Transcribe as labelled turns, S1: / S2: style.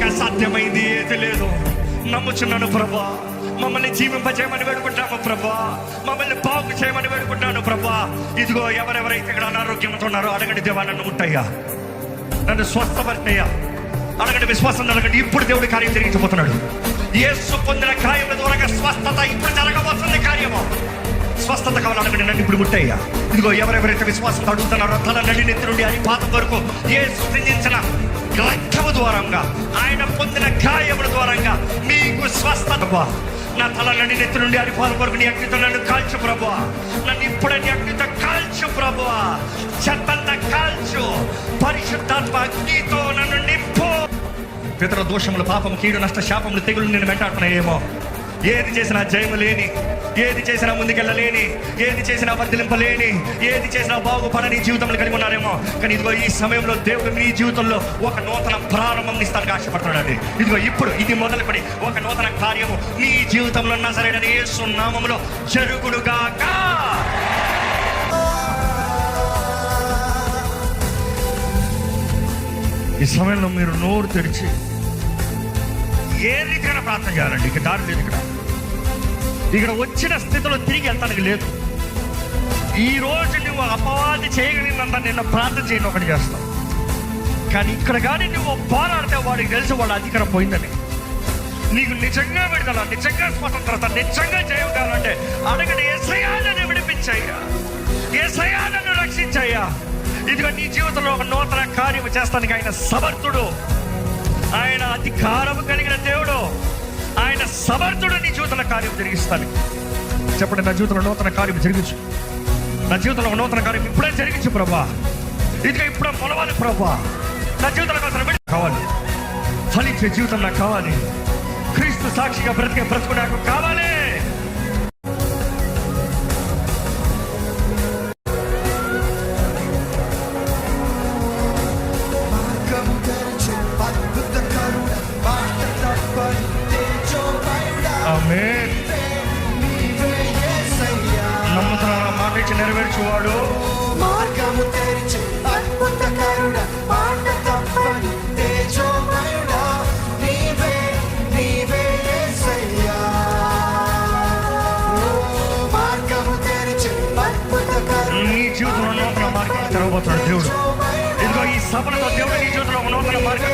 S1: నీకు అసాధ్యమైంది ఏది లేదు. నమ్ముచున్నాను ప్రభా. మమ్మల్ని జీవింపజేయమని వేడుకుంటాము ప్రభా. మమ్మల్ని బాగు చేయమని వేడుకుంటాను ప్రభా. ఇదిగో ఎవరెవరైతే ఇక్కడ అనారోగ్యంతో ఉన్నారో అడగండి దేవా నన్ను ఉంటాయా నన్ను స్వస్థపరినయ్యా అడగండి విశ్వాసం అడగండి ఇప్పుడు దేవుడి కార్యం జరిగించబోతున్నాడు. ఏసు పొందిన కార్యముల ద్వారా స్వస్థత ఇప్పుడు జరగబోతుంది కార్యము. స్వస్థత కావాలనుకుంటే నన్ను ఇప్పుడు ముట్టయ్యా. ఇదిగో ఎవరెవరైతే విశ్వాసం అడుగుతున్నారో తల నడి నెత్తి నుండి అని పాతం వరకు ఏ సృష్టించిన రక్తము ద్వారంగా ఆయన పొందిన గాయముల ద్వారంగా మీకు స్వస్థత నా తల నడి నెత్తి నుండి అని కొరకు నీ అగ్నితో నన్ను కాల్చు ప్రభు నన్ను ఇప్పుడే నీ అగ్నితో కాల్చు ప్రభు చెత్తంతా కాల్చు. పరిశుద్ధాత్మ అగ్నితో నన్ను నింపు. ఇతర దోషములు పాపము కీడు నష్ట శాపములు తెగులు నేను వెంటాడుతున్నాయేమో. ఏది చేసినా జయము లేని ఏది చేసినా ముందుకెళ్ళలేని ఏది చేసినా వర్ధలింపలేని ఏది చేసినా బాగుపడని జీవితంలో కలిగి ఉన్నారేమో. కానీ ఇదిగో ఈ సమయంలో దేవుడు మీ జీవితంలో ఒక నూతన ప్రారంభం ఇస్తానికి ఆశపడుతున్నాడు ఇదిగో ఇప్పుడు ఇది మొదలుపడి ఒక నూతన కార్యము మీ జీవితంలో ఉన్నా సరైన ఏ సున్నామంలో జరుగుడుగాక ఈ సమయంలో మీరు నోరు తెరిచి ఏ రీతిగా ప్రార్థన చేయాలండి. ఇక దారి లేదు ఇక్కడ. ఇక్కడ వచ్చిన స్థితిలో తిరిగి వెళ్తానికి లేదు. ఈ రోజు నువ్వు అపవాది చేయగలిగినంత నిన్న ప్రార్థన చేయను ఒకటి చేస్తావు కానీ ఇక్కడ కానీ నువ్వు పోరాడితే వాడికి తెలిసి వాళ్ళ అధికారం పోయిందని. నీకు నిజంగా విడుదల నిజంగా స్వతంత్రత నిజంగా చేయగలంటే అడగడు ఏసయాలను విడిపించయ్యా. ఏసయాలను రక్షించయ్యా. ఇదిగో నీ జీవితంలో ఒక నూతన కార్యం చేస్తానికి ఆయన సమర్థుడు. ఆయన అధికారము కలిగిన దేవుడు. ఆయన సమర్థుడు నీ జీవితంలో కార్యం జరిగిస్తాను. చెప్పండి నా జీవితంలో నూతన కార్యం జరిగించు. నా జీవితంలో నూతన కార్యం ఇప్పుడే జరిగించు ప్రభా. ఇదిగో ఇప్పుడే మొలవాలి ప్రభా. నా జీవితంలో కాసిన కావాలి. ఫలించే జీవితం నాకు కావాలి. క్రీస్తు సాక్షిగా బ్రతికే బ్రతుకు నాకు కావాలి.
S2: యేసయ్యా
S1: నమ్ముతున్నాను మాట ఇచ్చి నెరవేర్చువాడు.
S2: మార్గము తెరిచి అద్భుత కరుణ మాట తప్పని తేజోమయుడా. నీవే నీవే యేసయ్యా ఓ మార్గము తెరిచి అద్భుత కరుణ
S1: నీ జీవితంలో నూతన మార్గం తెరవబోతున్నాడు దేవుడు. ఇదిగో ఈ సభలతో దేవుడు నీ జీవితంలో నూతన మార్గం